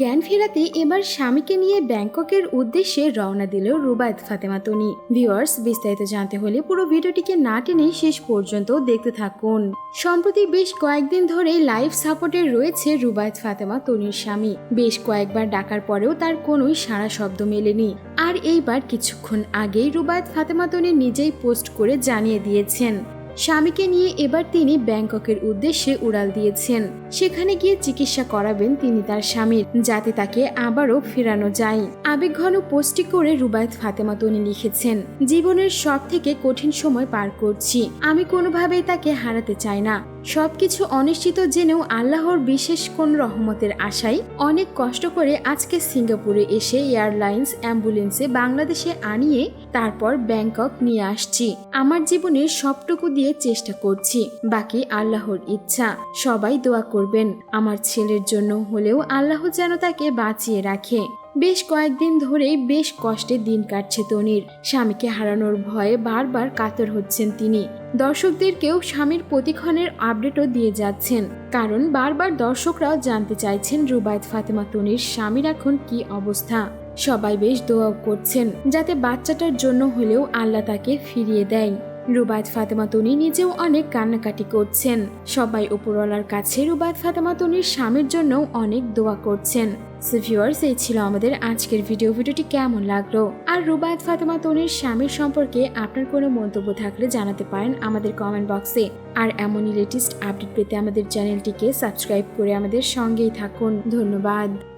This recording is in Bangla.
জ্ঞান ফেরাতে এবার স্বামীকে নিয়ে ব্যাংককের উদ্দেশ্যে রওনা দিল রুবায়ত ফাতেমা তনি। ভিউয়ার্স, বিস্তারিত জানতে হলে পুরো ভিডিওটিকে না টেনে শেষ পর্যন্ত দেখতে থাকুন। সম্প্রতি বেশ কয়েকদিন ধরে লাইভ সাপোর্টে রয়েছে রুবায়ত ফাতেমা তনির স্বামী। বেশ কয়েকবার ডাকার পরেও তার কোনোই সারা শব্দ মেলেনি। আর এইবার কিছুক্ষণ আগেই রুবায়ত ফাতেমা তনি নিজেই পোস্ট করে জানিয়ে দিয়েছেন। স্বামীকে নিয়ে এবার তিনি ব্যাংককের উদ্দেশ্যে উড়াল দিয়েছেন। সেখানে গিয়ে চিকিৎসা করাবেন তিনি তার স্বামীর, যাতে তাকে আবারও ফেরানো যায়। আবেগঘন পোস্টটি করে রুবায়ত ফাতেমা তনি লিখেছেন, জীবনের সব থেকে কঠিন সময় পার করছি। আমি কোনোভাবেই তাকে হারাতে চাই না। সবকিছু অনিশ্চিত জেনেও আল্লাহর বিশেষ কোন রহমতের আশায় অনেক কষ্ট করে আজকে সিঙ্গাপুরে এসে এয়ারলাইন্স অ্যাম্বুলেন্সে বাংলাদেশে আনিয়ে তারপর ব্যাংকক নিয়ে আসছি। আমার জীবনের সবটুকু দিয়ে চেষ্টা করছি, বাকি আল্লাহর ইচ্ছা। সবাই দোয়া করবেন, আমার ছেলের জন্য হলেও আল্লাহ যেন তাকে বাঁচিয়ে রাখে। বেশ কয়েকদিন ধরেই বেশ কষ্টে দিন কাটছে তনির। স্বামীকে হারানোর ভয়ে বারবার কাতর হচ্ছেন তিনি। দর্শকদেরকেও স্বামীর প্রতিক্ষণের আপডেটও দিয়ে যাচ্ছেন। কারণ বারবার দর্শকরাও জানতে চাইছেন রুবায়ত ফাতেমা তনির স্বামীর এখন কি অবস্থা। সবাই বেশ দোয়াও করছেন, যাতে বাচ্চাটার জন্য হলেও আল্লাহ তাকে ফিরিয়ে দেয় রুবায়ত ফাতেমা তনি নিজেও অনেক কান্নাকাটি করছেন। সবাই উপরওয়ালার কাছে রুবায়ত ফাতেমা তনির স্বামীর জন্যও অনেক দোয়া করছেন। ভিউয়ার্স এই ছিল আমাদের আজকের ভিডিও ভিডিওটি কেমন লাগল? আর রুবায়ত ফাতেমা তনির স্বামীর সম্পর্কে আপনার কোনো মন্তব্য থাকলে জানাতে পারেন আমাদের কমেন্ট বক্সে আর এমনই লেটেস্ট আপডেট পেতে আমাদের চ্যানেলটিকে সাবস্ক্রাইব করে আমাদের সঙ্গেই থাকুন। ধন্যবাদ।